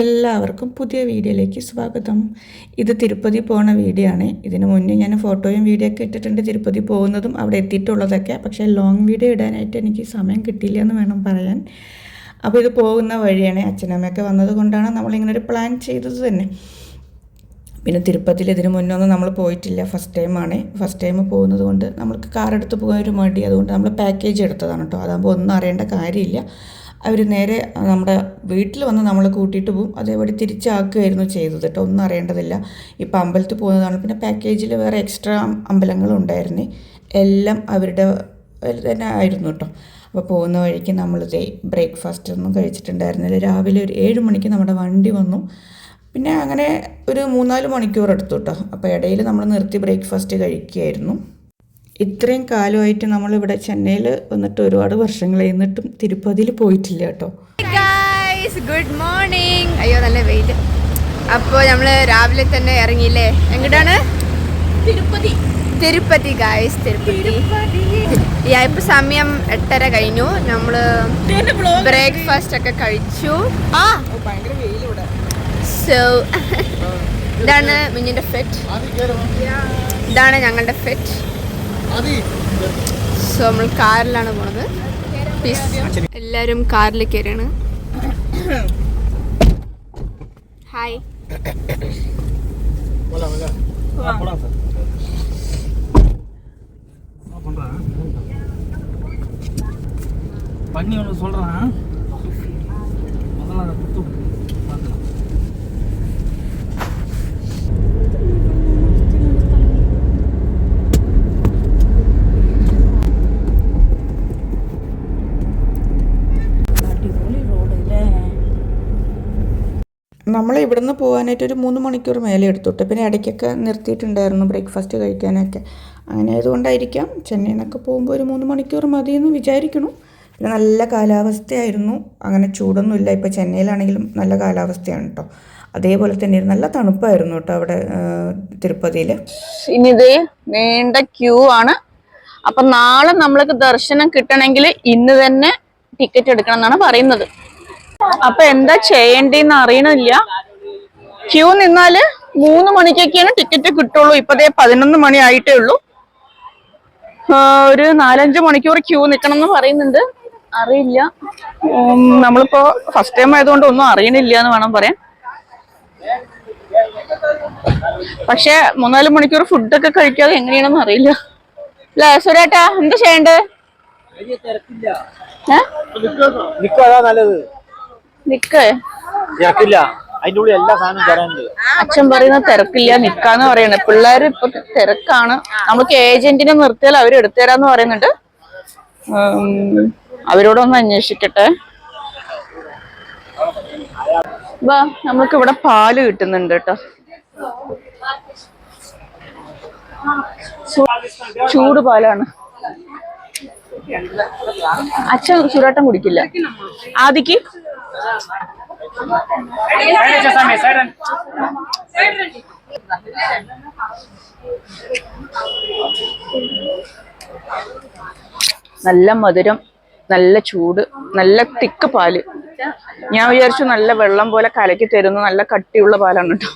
എല്ലാവർക്കും പുതിയ വീഡിയോയിലേക്ക് സ്വാഗതം. ഇത് തിരുപ്പതി പോണ വീഡിയോ ആണ്. ഇതിന് മുന്നേ ഞാൻ ഫോട്ടോയും വീഡിയോ ഒക്കെ ഇട്ടിട്ടുണ്ട് തിരുപ്പതി പോകുന്നതും അവിടെ എത്തിയിട്ടുള്ളതൊക്കെ. പക്ഷേ ലോങ് വീഡിയോ ഇടാനായിട്ട് എനിക്ക് സമയം കിട്ടിയില്ല എന്ന് വേണം പറയാൻ. അപ്പോൾ ഇത് പോകുന്ന വഴിയാണ് അച്ഛനമ്മയൊക്കെ വന്നത് കൊണ്ടാണ് നമ്മളിങ്ങനെ ഒരു പ്ലാൻ ചെയ്തത് തന്നെ. പിന്നെ തിരുപ്പതിയിൽ ഇതിന് മുന്നേ ഒന്നും നമ്മൾ പോയിട്ടില്ല. ഫസ്റ്റ് ടൈമാണ് ഫസ്റ്റ് ടൈം പോകുന്നത് കൊണ്ട് നമ്മൾക്ക് കാർ എടുത്ത് പോകാൻ ഒരു മടി. അതുകൊണ്ട് നമ്മൾ പാക്കേജ് എടുത്തതാണ് കേട്ടോ അതാകുമ്പോൾ ഒന്നും അറിയേണ്ട കാര്യമില്ല. അവർ നേരെ നമ്മുടെ വീട്ടിൽ വന്ന് നമ്മൾ കൂട്ടിയിട്ട് പോകും അതേപടി തിരിച്ചാക്കുകയായിരുന്നു ചെയ്തത് കേട്ടോ. ഒന്നും അറിയേണ്ടതില്ല. ഇപ്പം അമ്പലത്തിൽ പോകുന്നതാണ്. പിന്നെ പാക്കേജിൽ വേറെ എക്സ്ട്രാ അമ്പലങ്ങളും ഉണ്ടായിരുന്നേ എല്ലാം അവരുടെ തന്നെ ആയിരുന്നു കേട്ടോ. അപ്പോൾ പോകുന്ന വഴിക്ക് നമ്മളിതേ ബ്രേക്ക്ഫാസ്റ്റ് ഒന്നും കഴിച്ചിട്ടുണ്ടായിരുന്നില്ല. രാവിലെ ഒരു ഏഴ് മണിക്ക് നമ്മുടെ വണ്ടി വന്നു. പിന്നെ അങ്ങനെ ഒരു മൂന്നാൽ മണിക്കൂർ എടുത്തു കേട്ടോ. അപ്പോൾ ഇടയിൽ നമ്മൾ നിർത്തി ബ്രേക്ക്ഫാസ്റ്റ് കഴിക്കുകയായിരുന്നു. ഇത്രയും കാലമായിട്ട് നമ്മളിവിടെ ചെന്നൈയിൽ വന്നിട്ട് ഒരുപാട് വർഷങ്ങൾ എന്നിട്ടും തിരുപ്പതിയിൽ പോയിട്ടില്ല കേട്ടോ. ഗൈസ് ഗുഡ് മോർണിംഗ് അയ്യോ നല്ല വെയിൽ. അപ്പോൾ നമ്മൾ രാവിലെ തന്നെ ഇറങ്ങിയില്ലേ? എങ്ങോട്ടാണ്? തിരുപ്പതി. തിരുപ്പതി ഗായ്സ് തിരുപ്പതി. യാ ഇപ്പൊ സമയം എട്ടര കഴിഞ്ഞു. നമ്മൾ ബ്രേക്ക്ഫാസ്റ്റ് ഒക്കെ കഴിച്ചു. സോ ഇതാണ് മിഞ്ഞിന്റെ ഫെറ്റ് ഇതാണ് ഞങ്ങളുടെ ഫെറ്റ് സോ നമ്മൾ കാറിലാണ് പോണത് Peace. എല്ലാരും കാറിൽ കയറാണ് ഹായ് பண்ணி ஒன்று சொல்கிறேன் നമ്മൾ ഇവിടുന്ന് പോകാനായിട്ട് ഒരു മൂന്ന് മണിക്കൂർ മേലെ എടുത്തുട്ട് പിന്നെ ഇടയ്ക്കൊക്കെ നിർത്തിയിട്ടുണ്ടായിരുന്നു ബ്രേക്ക്ഫാസ്റ്റ് കഴിക്കാനൊക്കെ. അങ്ങനെ ആയതുകൊണ്ടായിരിക്കാം ചെന്നൈയിൽ നിന്നൊക്കെ പോകുമ്പോൾ ഒരു മൂന്ന് മണിക്കൂർ മതി എന്ന് വിചാരിക്കണം പിന്നെ നല്ല കാലാവസ്ഥയായിരുന്നു. അങ്ങനെ ചൂടൊന്നുമില്ല. ഇപ്പോൾ ചെന്നൈയിലാണെങ്കിലും നല്ല കാലാവസ്ഥയാണ് കേട്ടോ അതേപോലെ തന്നെ നല്ല തണുപ്പായിരുന്നു കേട്ടോ അവിടെ തിരുപ്പതിയിൽ ഇനിത് നീണ്ട ക്യൂ ആണ്. അപ്പം നാളെ നമ്മൾക്ക് ദർശനം കിട്ടണമെങ്കിൽ ഇന്ന് തന്നെ ടിക്കറ്റ് എടുക്കണം എന്നാണ് പറയുന്നത്. അപ്പൊ എന്താ ചെയ്യേണ്ടെന്ന് അറിയണില്ല. ക്യൂ നിന്നാൽ മൂന്ന് മണിക്കൊക്കെയാണ് ടിക്കറ്റ് കിട്ടുള്ളൂ. ഇപ്പതേ പതിനൊന്ന് മണി ആയിട്ടേ ഉള്ളൂ. ഒരു നാലഞ്ച് മണിക്കൂർ ക്യൂ നിക്കണം എന്ന് പറയുന്നുണ്ട്. അറിയില്ല. നമ്മളിപ്പോ ഫസ്റ്റ് ടൈം ആയതുകൊണ്ട് ഒന്നും അറിയണില്ല എന്ന് വേണം പറയാൻ. പക്ഷെ മൂന്നാൽ മണിക്കൂർ ഫുഡൊക്കെ കഴിക്കാതെ എങ്ങനെയാണെന്ന് അറിയില്ല. അല്ലേ സുരേട്ടാ എന്താ ചെയ്യണ്ടേ? നല്ലത്. നിക്ക്. തിരക്കില്ല. അതിന്റെ ഉള്ളിൽ എല്ലാ സാധനവും തരാനുണ്ട്. അച്ഛൻ പറയുന്ന തിരക്കില്ല നിക്കാന്ന് പറയണ. പിള്ളേര് ഇപ്പൊ തിരക്കാണ്. നമുക്ക് ഏജന്റിനെ നിർത്തിയാൽ അവർ എടുത്തുതരാന്ന് പറയുന്നുണ്ട്. അവരോടൊന്ന് അന്വേഷിക്കട്ടെ. വാ നമുക്ക് ഇവിടെ പാൽ കിട്ടുന്നുണ്ട് കേട്ടോ. ചൂട് പാലാണ്. അച്ഛൻ ചൂടാട്ടം കുടിക്കില്ല. ആദിക്ക്? നല്ല മധുരം നല്ല ചൂട് നല്ല തിക്ക് പാൽ. ഞാൻ വിചാരിച്ചു നല്ല വെള്ളം പോലെ കലക്കി തരുന്നു നല്ല കട്ടിയുള്ള പാലാണ് കേട്ടോ.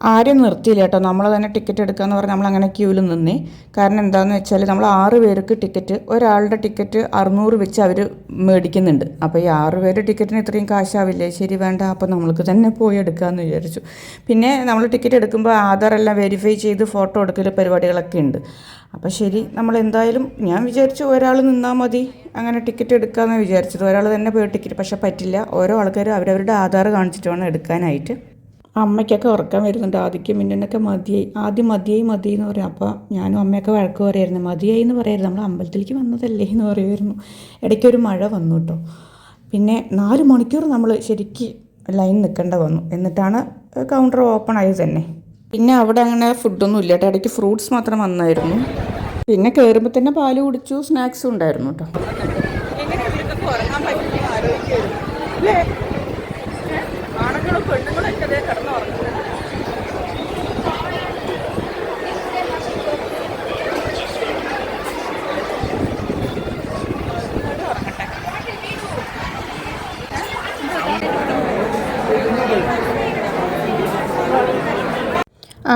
ആരും നിർത്തിയില്ല കേട്ടോ. നമ്മൾ തന്നെ ടിക്കറ്റ് എടുക്കുക എന്ന് പറഞ്ഞാൽ നമ്മൾ അങ്ങനെ ക്യൂവിൽ നിന്നേ. കാരണം എന്താണെന്ന് വെച്ചാൽ നമ്മൾ ആറ് പേർക്ക് ടിക്കറ്റ് ഒരാളുടെ ടിക്കറ്റ് അറുന്നൂറ് വെച്ച് അവർ മേടിക്കുന്നുണ്ട്. അപ്പോൾ ഈ ആറ് പേര് ടിക്കറ്റിന് ഇത്രയും കാശാവില്ലേ? ശരി വേണ്ട. അപ്പോൾ നമ്മൾക്ക് തന്നെ പോയി എടുക്കാമെന്ന് വിചാരിച്ചു. പിന്നെ നമ്മൾ ടിക്കറ്റ് എടുക്കുമ്പോൾ ആധാർ എല്ലാം വെരിഫൈ ചെയ്ത് ഫോട്ടോ എടുക്കൽ പരിപാടികളൊക്കെ ഉണ്ട്. അപ്പോൾ ശരി നമ്മൾ എന്തായാലും ഞാൻ വിചാരിച്ചു ഒരാൾ നിന്നാൽ മതി. അങ്ങനെ ടിക്കറ്റ് എടുക്കാമെന്ന് വിചാരിച്ചത്. ഒരാൾ തന്നെ പോയി ടിക്കറ്റ് പക്ഷേ പറ്റില്ല. ഓരോ ആൾക്കാരും അവരവരുടെ ആധാർ കാണിച്ചിട്ട് വേണം എടുക്കാനായിട്ട്. അമ്മയ്ക്കൊക്കെ ഉറക്കം വരുന്നുണ്ട്. ആദ്യം മിന്നനൊക്കെ മതിയായി. ആദ്യം മതിയായി മതി എന്ന് പറയും. അപ്പോൾ ഞാനും അമ്മയൊക്കെ വഴക്ക് പറയായിരുന്നു. മതിയായി എന്ന് പറയായിരുന്നു നമ്മൾ അമ്പലത്തിലേക്ക് വന്നതല്ലേ എന്ന് പറയുമായിരുന്നു. ഇടയ്ക്കൊരു മഴ വന്നു കേട്ടോ. പിന്നെ നാല് മണിക്കൂർ നമ്മൾ ശരിക്ക് ലൈൻ നിൽക്കേണ്ട വന്നു. എന്നിട്ടാണ് കൗണ്ടർ ഓപ്പൺ ആയത് തന്നെ. പിന്നെ അവിടെ അങ്ങനെ ഫുഡൊന്നും ഇല്ല കേട്ടോ. ഇടയ്ക്ക് ഫ്രൂട്ട്സ് മാത്രം വന്നായിരുന്നു. പിന്നെ കയറുമ്പോൾ തന്നെ പാൽ കുടിച്ചു സ്നാക്സും ഉണ്ടായിരുന്നു കേട്ടോ. പെണ്ണുങ്ങളൊക്കെ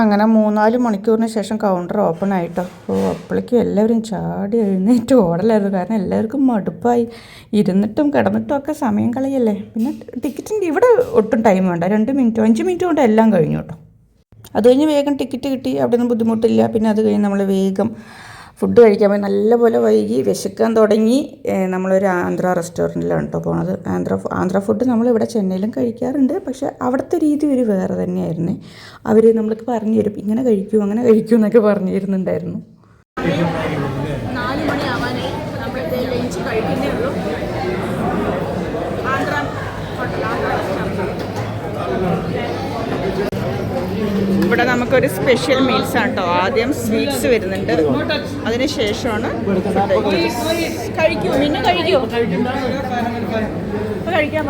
അങ്ങനെ മൂന്നാൽ മണിക്കൂറിന് ശേഷം കൗണ്ടർ ഓപ്പൺ ആയിട്ടോ. ഓ അപ്പോഴേക്കും എല്ലാവരും ചാടി എഴുന്നേറ്റ് ഓടലായിരുന്നു. കാരണം എല്ലാവർക്കും മടുപ്പായി. ഇരുന്നിട്ടും കിടന്നിട്ടും ഒക്കെ സമയം കളയല്ലേ. പിന്നെ ടിക്കറ്റിന്റെ ഇവിടെ ഒട്ടും ടൈം വേണ്ട. രണ്ട് മിനിറ്റോ അഞ്ച് മിനിറ്റ് കൊണ്ട് എല്ലാം കഴിഞ്ഞു കേട്ടോ. അത് കഴിഞ്ഞ് വേഗം ടിക്കറ്റ് കിട്ടി. അവിടെ നിന്ന് ബുദ്ധിമുട്ടില്ല. പിന്നെ അത് കഴിഞ്ഞ് നമ്മൾ വേഗം ഫുഡ് കഴിക്കാൻ പോയി. നല്ലപോലെ വൈകി വിശക്കാൻ തുടങ്ങി നമ്മളൊരു ആന്ധ്ര റെസ്റ്റോറന്റിലാണ് കേട്ടോ പോണത്. ആന്ധ്ര ആന്ധ്ര ഫുഡ് നമ്മൾ ഇവിടെ ചെന്നൈയിലും കഴിക്കാറുണ്ട്. പക്ഷെ അവിടുത്തെ രീതി ഒരു വേറെ തന്നെയായിരുന്നു. അവർ നമ്മൾക്ക് പറഞ്ഞു തരും ഇങ്ങനെ കഴിക്കൂ അങ്ങനെ കഴിക്കൂ എന്നൊക്കെ പറഞ്ഞു തരുന്നുണ്ടായിരുന്നു നാല് മണി ആവാനായി നമ്മൾ ലഞ്ച് കഴിക്കുന്നേ ഉള്ളൂ ആന്ധ്ര ഹോട്ടൽ ആന്ധ്ര ഇവിടെ നമുക്കൊരു സ്പെഷ്യൽ മീൽസ് ആണ് കേട്ടോ ആദ്യം സ്വീറ്റ്സ് വരുന്നുണ്ട്. അതിന് ശേഷമാണ് കഴിക്കൂ കഴിക്കാൻ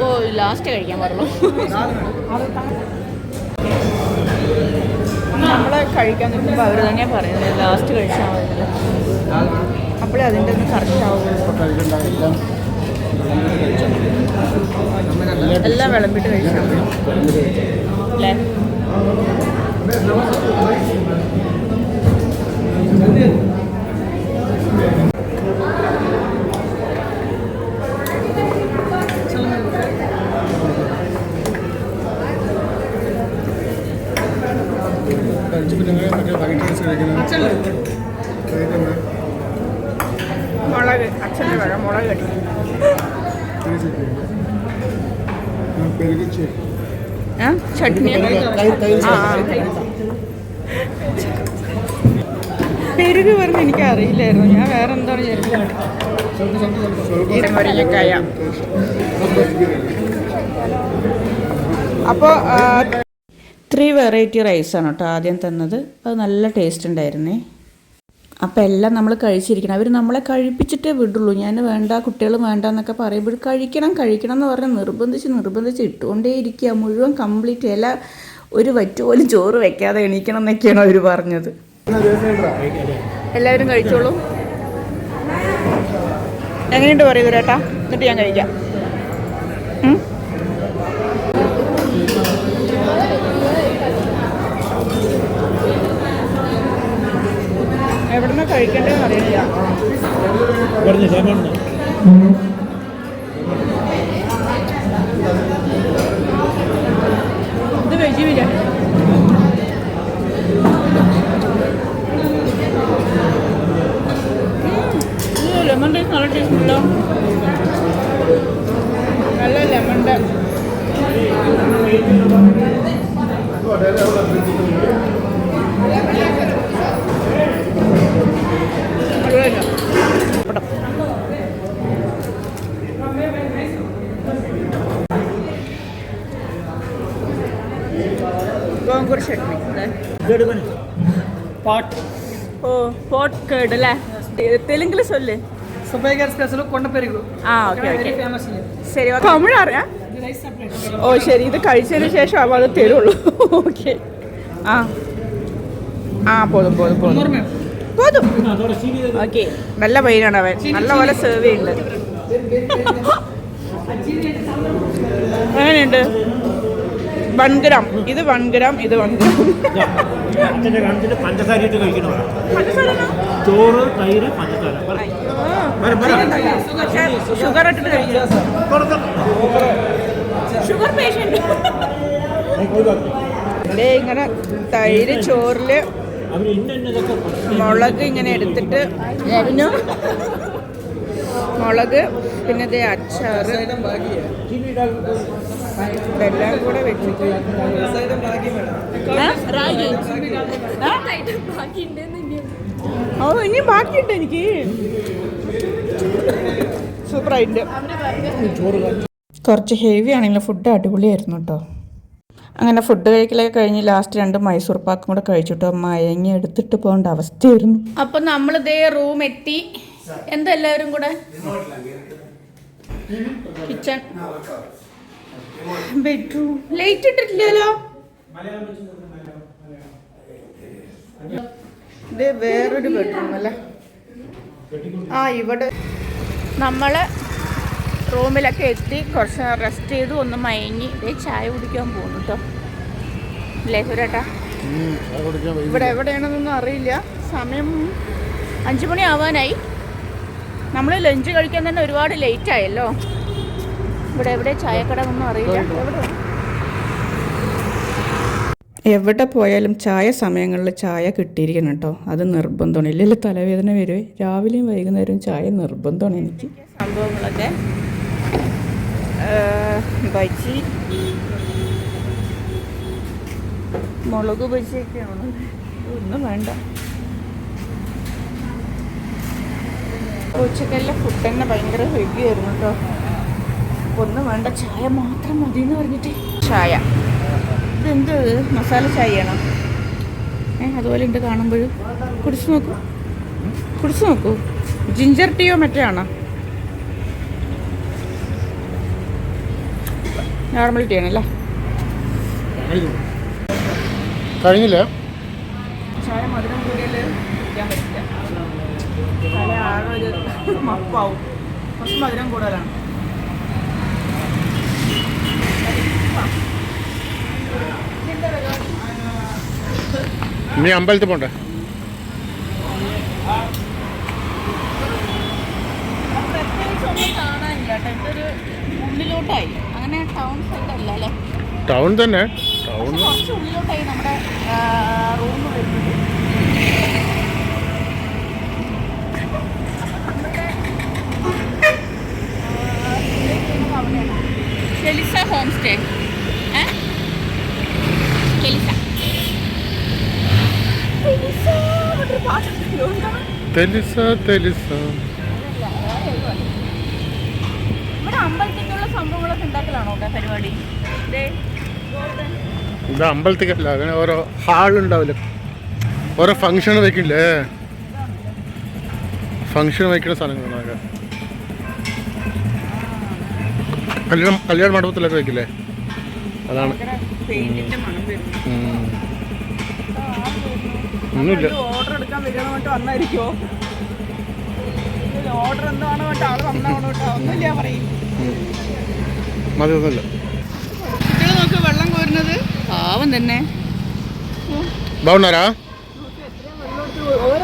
ഓ ലാസ്റ്റ് കഴിക്കാൻ പാടുള്ളൂ. നമ്മൾ കഴിക്കാൻ നിൽക്കുമ്പോൾ അവർ തന്നെയാണ് പറയുന്നത് ലാസ്റ്റ് കഴിച്ചാൽ മതി അപ്പോഴേ അതിന്റെ ഒന്ന് കറക്റ്റ് ആവുള്ളൂ. എല്ലാം വിളമ്പിട്ട് കഴിച്ചാൽ അല്ലേ മുളക് അച്ഛന്റെ വഴ മുളക് കട്ടി ആ. പെരുക് പറഞ്ഞ് എനിക്ക് അറിയില്ലായിരുന്നു. ഞാൻ വേറെ എന്താണ് മുരിങ്ങക്കായ അപ്പോൾ ത്രീ വെറൈറ്റി റൈസാണ് കേട്ടോ ആദ്യം തന്നത്. അത് നല്ല ടേസ്റ്റ് ഉണ്ടായിരുന്നേ. അപ്പോൾ എല്ലാം നമ്മൾ കഴിച്ചിരിക്കണം. അവർ നമ്മളെ കഴിപ്പിച്ചിട്ടേ വിടുള്ളൂ. ഞാൻ വേണ്ട കുട്ടികൾ വേണ്ട എന്നൊക്കെ പറയുമ്പോൾ കഴിക്കണം കഴിക്കണം എന്ന് പറഞ്ഞ് നിർബന്ധിച്ച് നിർബന്ധിച്ച് ഇട്ടുകൊണ്ടേ ഇരിക്കുക മുഴുവൻ കംപ്ലീറ്റ് ഇല ഒരു വറ്റ് പോലും ചോറ് വെക്കാതെ എണീക്കണം എന്നൊക്കെയാണ് അവർ പറഞ്ഞത്. എല്ലാവരും കഴിച്ചോളൂ. എങ്ങനെയുണ്ട് പറയുന്നത് ചേട്ടാ? എന്നിട്ട് ഞാൻ കഴിക്കാം. എവിടുന്ന് കഴിക്കേണ്ടതെന്ന് അറിയില്ല ഇത് വെജ് ബിരിയാണി ലെമൺ ടേസ്റ്റ് നല്ല ടേസ്റ്റ് ഉണ്ടല്ലോ നല്ല ലെമണിന്റെ ഗോങ്കൂർ ചട്നി അല്ലേ പാട്ട് ഓ ഷോർട്ട് കേർഡ് അല്ലേ? തെലുങ്കിൽ ചൊല്ല്. ആ ഓക്കെ. ഓക്കെ ശരി തമിഴ് അറിയാം ഓ ശരി. ഇത് കഴിച്ചതിന് ശേഷം അവ അത് തരുള്ളൂ. ഓക്കെ. ആ. ആ പോതും പോതും പോതും. പോതും. ഓക്കെ. നല്ല പയ്യനാണ് അവൻ. നല്ലപോലെ സെർവ് ചെയ്യുന്നുണ്ട് അങ്ങനെയുണ്ട് വൺ ഗ്രാം. ഇത് വൺ ഗ്രാം ഇത് വൺ ഗ്രാം. പഞ്ചസാര ചോറ് തൈര് പഞ്ചസാര. ഷുഗർ ഇട്ടിട്ട്. Sugar patient. ഇങ്ങനെ തൈര് ചോറിൽ മുളക് ഇങ്ങനെ എടുത്തിട്ട് പിന്നെ? മുളക് പിന്നെ അച്ചാറ്. ഇതെല്ലാം കൂടെ വെച്ചിട്ട് ഓ ഇനി ബാക്കിയുണ്ട് എനിക്ക്. സൂപ്പറായിട്ടുണ്ട്. കുറച്ച് ഹെവി ആണെങ്കിലും ഫുഡ് അടിപൊളിയായിരുന്നു കേട്ടോ. അങ്ങനെ ഫുഡ് കഴിക്കലൊക്കെ കഴിഞ്ഞ് ലാസ്റ്റ് രണ്ട് മൈസൂർ പാക്കും കൂടെ കഴിച്ചിട്ടോ മയങ്ങി എടുത്തിട്ട് പോകേണ്ട അവസ്ഥയായിരുന്നു. അപ്പൊ നമ്മളിതേ റൂം എത്തി. എന്താ എല്ലാവരും കൂടെ കിച്ചൺ ബെഡ്റൂം ലൈറ്റ് ഇട്ടിട്ടില്ലല്ലോ? ഇത് വേറൊരു ബെഡ്റൂം അല്ലേ? ആ ഇവിടെ. നമ്മൾ റൂമിലൊക്കെ എത്തി കുറച്ച് റെസ്റ്റ് ചെയ്തു ഒന്ന് മയങ്ങി. ഇതേ ചായ കുടിക്കാൻ പോകുന്നു കേട്ടോ ഇവിടെ എവിടെയാണെന്നൊന്നും അറിയില്ല. സമയം അഞ്ചു മണി ആവാനായി. നമ്മൾ ലഞ്ച് കഴിക്കാൻ തന്നെ ഒരുപാട് ലേറ്റ് ആയല്ലോ. ഇവിടെ എവിടെ ചായക്കട ഒന്നും അറിയില്ല എവിടെ? എവിടെ പോയാലും ചായ സമയങ്ങളിൽ ചായ കിട്ടിയിരിക്കണം കേട്ടോ. അത് നിർബന്ധമാണ്. ഇല്ലെങ്കിൽ തലവേദന വരുവേ. രാവിലെയും വൈകുന്നേരവും ചായ നിർബന്ധമാണ് എനിക്ക്. സംഭവങ്ങളൊക്കെ. ബജി മുളക് ബജിയൊക്കെയാണ് ഒന്നും വേണ്ട. ഉച്ചക്കല്ല ഫുഡ് തന്നെ ഭയങ്കര ഹെവി ആയിരുന്നു കേട്ടോ. ഒന്നും വേണ്ട ചായ മാത്രം മതി എന്ന് പറഞ്ഞിട്ട്. ചായ. ഇതെന്ത്? മസാല ചായയാണോ? ഏ അതുപോലെ ഉണ്ട് കാണുമ്പോൾ. കുടിച്ചു നോക്കൂ. കുടിച്ചു നോക്കൂ. ജിഞ്ചർ ടീയോ മറ്റേ ആണോ? നോർമൽ ടീ ആണല്ലേ? കഴിഞ്ഞില്ല? ചായ മധുരം കൂടിയാൽ കുടിക്കാൻ പറ്റില്ല. മപ്പാവും. കുറച്ച് മധുരം കൂടുതലാണ്. ഇനി അമ്പലത്തിൽ പോണ്ടേ? ടൗൺ തന്നെ. ടൗൺ പക്ഷെ കുറച്ച് ഉള്ളിലോട്ടായി റൂം വരുന്നത്. കെലിസ ഹോം സ്റ്റേ. കെലിസ കെലിസ എന്നൊരു പാട്ടുണ്ടല്ലോ എന്താണ്? തെലിസ തെലിസ ഇവിടെ അമ്പലത്തിലുള്ള സംഭവങ്ങളൊക്കെ ഉണ്ടാക്കലാണോ കേട്ടോ പരിപാടി ഇത് അമ്പലത്തിക്കല്ല അങ്ങനെ ഓരോ ഹാളുണ്ടാവില്ല ഓരോ ഫങ്ഷൻ വെക്കില്ലേ? ഫങ്ഷൻ വെക്കുന്ന സാധനങ്ങളാണ് അതൊക്കെ. കല്യാണം കല്യാണ മണ്ഡപത്തിലൊക്കെ വെക്കില്ലേ? അതാണ്. എടുക്കാൻ എന്താണോ വന്നാണോ നോക്ക് വെള്ളം കോരുന്നത്. പാവം തന്നെ.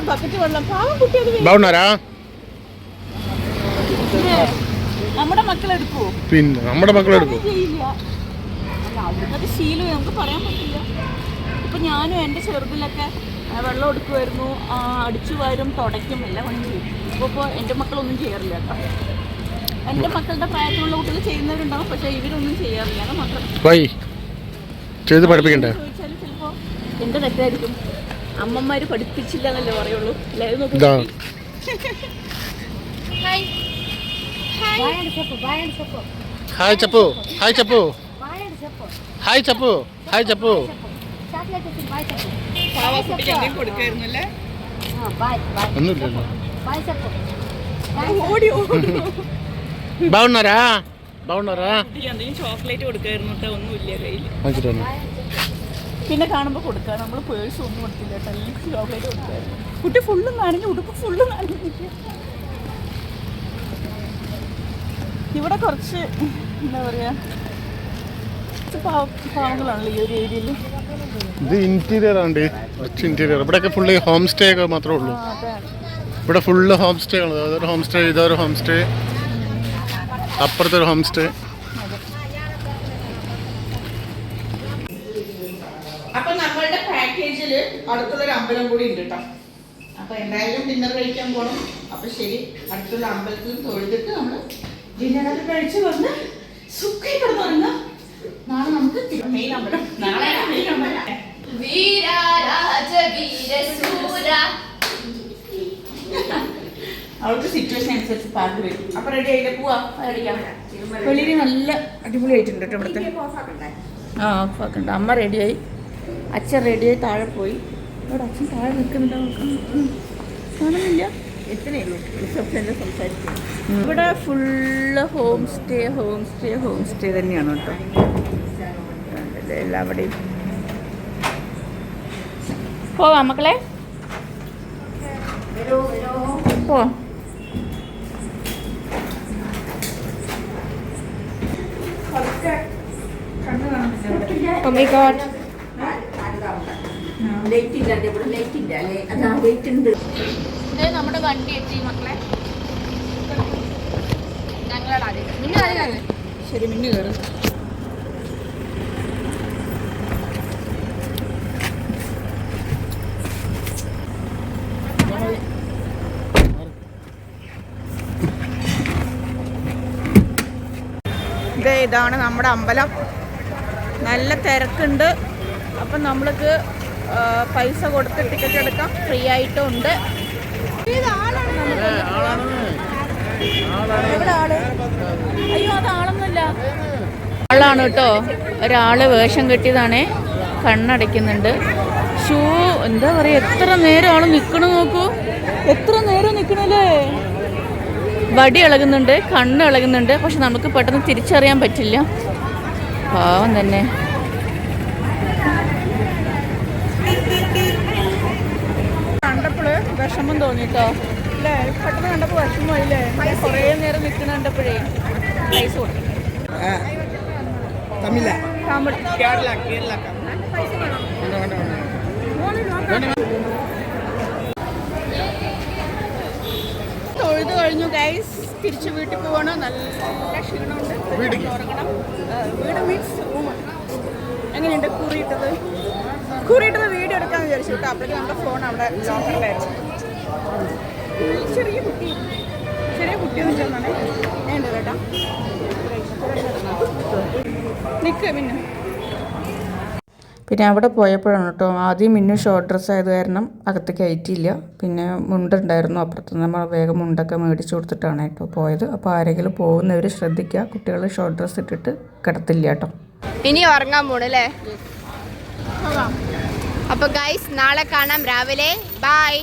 ബക്കറ്റ് വെള്ളം. നമ്മുടെ മക്കളെടുക്കുവോ പിന്നെ നമ്മുടെ മക്കളെടുക്കും ശീലമേ നമുക്ക് പറയാൻ പറ്റില്ല. ഞാനും എന്റെ ചെറുതിലൊക്കെ വെള്ളം എടുക്കുമായിരുന്നു അടിച്ചു വാരും തുടയ്ക്കും എല്ലാം പണി ചെയ്യും. ഇപ്പോൾ ഇപ്പോൾ എന്റെ മക്കളൊന്നും ചെയ്യാറില്ല കേട്ടോ. എന്റെ മക്കളുടെ പ്രായത്തിലുള്ള കുട്ടികൾ ചെയ്യുന്നവരുണ്ടാവും പക്ഷേ ഇവരൊന്നും ചെയ്യാറില്ല. അത് മാത്രം. ചെയ്ത് പഠിപ്പിക്കണ്ടേ? ചോദിച്ചാൽ ചിലപ്പോൾ എന്റെ തെറ്റായിരിക്കും? അമ്മമാർ പഠിപ്പിച്ചില്ല എന്നല്ലേ പറയുള്ളൂ hi Chappu hi Chappu hi Chappu hi Chappu చెప్పు హాయ్ చెప్పు പാവക്കുട്ടിക്ക് എന്തെങ്കിലും കൊടുക്കായിരുന്നു അല്ലേ ഒന്നുമില്ലല്ലോ ഓടി ഓടി బాగున్నారా బాగున్నారా കുട്ടിക്ക് എന്തെങ്കിലും ചോക്ലേറ്റ് കൊടുക്കായിരുന്നു കേട്ടോ ഒന്നുമില്ല കയ്യിൽ మంచిదన్న പിന്നെ കാണുമ്പോൾ കൊടുക്കാം നമ്മൾ പേഴ്സ് ഒന്നും കൊടുത്തില്ല കേട്ടോ അല്ലെങ്കിൽ ചോക്ലേറ്റ് കൊടുക്കായിരുന്നു കുട്ടി ഫുള്ള് നനഞ്ഞു ഉടുപ്പ് ഫുള്ള് നനഞ്ഞിരിക്കുക ഇവിടെ കുറച്ച് എന്താ പറയുക ഇത് ഇന്റീരിയർ ആണ് കുറച്ച് ഇന്റീരിയർ ഇവിടെയൊക്കെ ഫുള്ള് ഹോം സ്റ്റേ ഒക്കെ മാത്രമേ ഉള്ളൂ. ഇവിടെ ഫുള്ള് ഹോം സ്റ്റേ ആണ്. അതൊരു ഹോം സ്റ്റേ ഇതൊരു ഹോം സ്റ്റേ അപ്പുറത്തൊരു ഹോം സ്റ്റേ അപ്പൊ നമ്മളുടെ പാക്കേജിൽ അടുത്തുള്ളൊരു അമ്പലം കൂടി ഉണ്ട് കേട്ടോ അപ്പൊ എന്തായാലും ഡിന്നർ കഴിക്കാൻ പോകണം അപ്പൊ ശരി അടുത്തുള്ള അമ്പലത്തിൽ തൊഴുതിട്ട് നമ്മൾ ഡിന്നർ കഴിച്ച് വന്ന് സുഖം കിടന്നുറങ്ങാം. നാളെ നമുക്ക് മെയിൻ അമ്പലം. നാളെ മെയിൻ അമ്പലം. അവൾക്ക് സിറ്റുവേഷൻ അനുസരിച്ച് പാട്ട് വരും. അപ്പൊ റെഡി ആയില്ല? പോവാ. അടിക്കാം വെളിയിൽ നല്ല അടിപൊളിയായിട്ടുണ്ട് കേട്ടോ ഇവിടുത്തെ. ആ ഓഫാക്കണ്ട അമ്മ റെഡിയായി അച്ഛൻ റെഡിയായി താഴെ പോയി. ഇവിടെ അച്ഛൻ താഴെ നിൽക്കുന്നുണ്ടോ? കാണുന്നില്ല. ഇവിടെ full home stay home stay home stay തന്നെയാണ് കേട്ടോ. എല്ലാവിടെയും പോവാ മക്കളെ. പോ. Oh നമ്മുടെ വണ്ടി എത്തി മക്കളെ. ശരി മിന്നു കയറും ഇതാണ് നമ്മുടെ അമ്പലം. നല്ല തിരക്കുണ്ട്. അപ്പം നമ്മൾക്ക് പൈസ കൊടുത്ത് ടിക്കറ്റ് എടുക്കാം. ഫ്രീ ആയിട്ടും ഉണ്ട്. എവിടെ ആൾ? അയ്യോ അത് ആളൊന്നുമില്ല. ആളാണ് കേട്ടോ. ഒരാൾ വേഷം കെട്ടിയതാണേ. കണ്ണടയ്ക്കുന്നുണ്ട്. ഷൂ എന്താ പറയാ എത്ര നേരം ആൾ നിക്കണു നോക്കൂ. എത്ര നേരം നിക്കണല്ലേ? വടി ഇളകുന്നുണ്ട് കണ്ണ് ഇളകുന്നുണ്ട്. പക്ഷെ നമുക്ക് പെട്ടെന്ന് തിരിച്ചറിയാൻ പറ്റില്ല. പാവം തന്നെ. കണ്ടപ്പോൾ വിഷമം തോന്നിട്ടോ? അല്ലേ പെട്ടെന്ന് കണ്ടപ്പോൾ വിഷമമായില്ലേ? കുറേ നേരം നിൽക്കണ കണ്ടപ്പോഴേ പൈസ കൊടുത്തു. തമിഴ. തമിഴ്. കേരള കേരള. തൊഴുത് കഴിഞ്ഞു ഗൈസ് തിരിച്ച് വീട്ടിൽ പോകണം നല്ല ക്ഷീണമുണ്ട്. ഉറങ്ങണം. വീട് മീൻസ് എങ്ങനെയുണ്ട് കുറിയിട്ടത് കുറിയിട്ടത് വീഡിയോ എടുക്കാന്ന് വിചാരിച്ചു കേട്ടോ. അപ്പോഴേക്കും നമ്മുടെ ഫോൺ അവിടെ ലോക്കറിലായിരുന്നു ചെറിയ കുട്ടി. ചെറിയ കുട്ടി എന്ന് വെച്ചാൽ ഉണ്ട് കേട്ടോ. നിൽക്കുക പിന്നെ പിന്നെ അവിടെ പോയപ്പോഴാണ് കേട്ടോ. ആദ്യം മിന്നു ഷോർട്ട് ഡ്രസ്സ് ആയത് കാരണം അകത്ത് കയറ്റിയില്ല. പിന്നെ മുണ്ടുണ്ടായിരുന്നു. അപ്പുറത്ത് നമ്മൾ വേഗം മുണ്ടൊക്കെ മേടിച്ചു കൊടുത്തിട്ടാണ് കേട്ടോ പോയത്. അപ്പോൾ ആരെങ്കിലും പോകുന്നവർ ശ്രദ്ധിക്കുക. കുട്ടികൾ ഷോർട്ട് ഡ്രസ്സ് ഇട്ടിട്ട് കിടത്തില്ല കേട്ടോ. ഇനി ഉറങ്ങാൻ പോണല്ലേ അപ്പൊ ഗൈസ് നാളെ കാണാം രാവിലെ. ബൈ